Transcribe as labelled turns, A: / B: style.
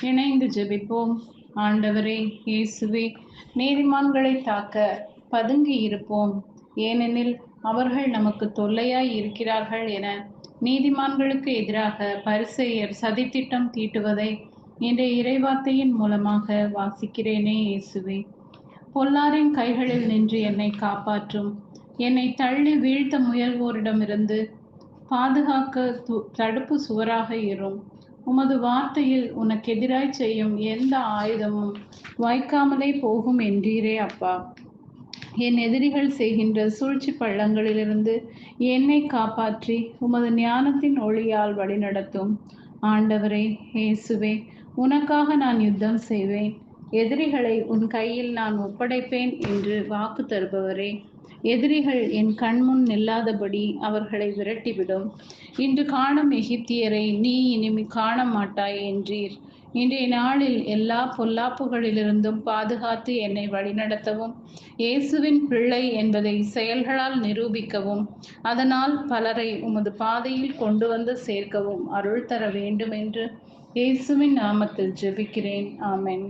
A: இணைந்து ஜெபிப்போம். ஆண்டவரே இயேசுவே நீதிமான்களை தாக்க பதுங்கி இருப்போம். ஏனெனில் அவர்கள் நமக்கு தொல்லையாய் இருக்கிறார்கள் என நீதிமான்களுக்கு எதிராக பரிசெயர் சதித்திட்டம் தீட்டுவதை இன்றைய இறைவார்த்தையின் மூலமாக வாசிக்கிறேனே இயேசுவே. பொல்லாரின் கைகளில் நின்று என்னை காப்பாற்றும். என்னை தள்ளி வீழ்த்த முயல்வோரிடமிருந்து பாதுகாக்க து- தடுப்பு சுவராக இரும். உமது வார்த்தையில் உனக்கு எதிராய் செய்யும் எந்த ஆயுதமும் வாய்க்காமலே போகும் என்றீரே அப்பா. என் எதிரிகள் செய்கின்ற சூழ்ச்சி பள்ளங்களிலிருந்து என்னை காப்பாற்றி உமது ஞானத்தின் ஒளியால் வழிநடத்தும். ஆண்டவரே இயேசுவே உனக்காக நான் யுத்தம் செய்வேன். எதிரிகளை உன் கையில் நான் ஒப்படைப்பேன் என்று வாக்கு தருபவரே. எதிரிகள் என் கண்முன் நில்லாதபடி அவர்களை விரட்டிவிடும். இன்று காணும் எகிப்தியரை நீ இனிமே காண மாட்டாய் என்றீர். இன்றைய நாளில் எல்லா பொல்லாப்புகளிலிருந்தும் பாதுகாத்து என்னை வழிநடத்தவும். இயேசுவின் பிள்ளை என்பதை செயல்களால் நிரூபிக்கவும். அதனால் பலரை உமது பாதையில் கொண்டு வந்து சேர்க்கவும் அருள் தர வேண்டும் என்று இயேசுவின் நாமத்தில் ஜெபிக்கிறேன். ஆமென்.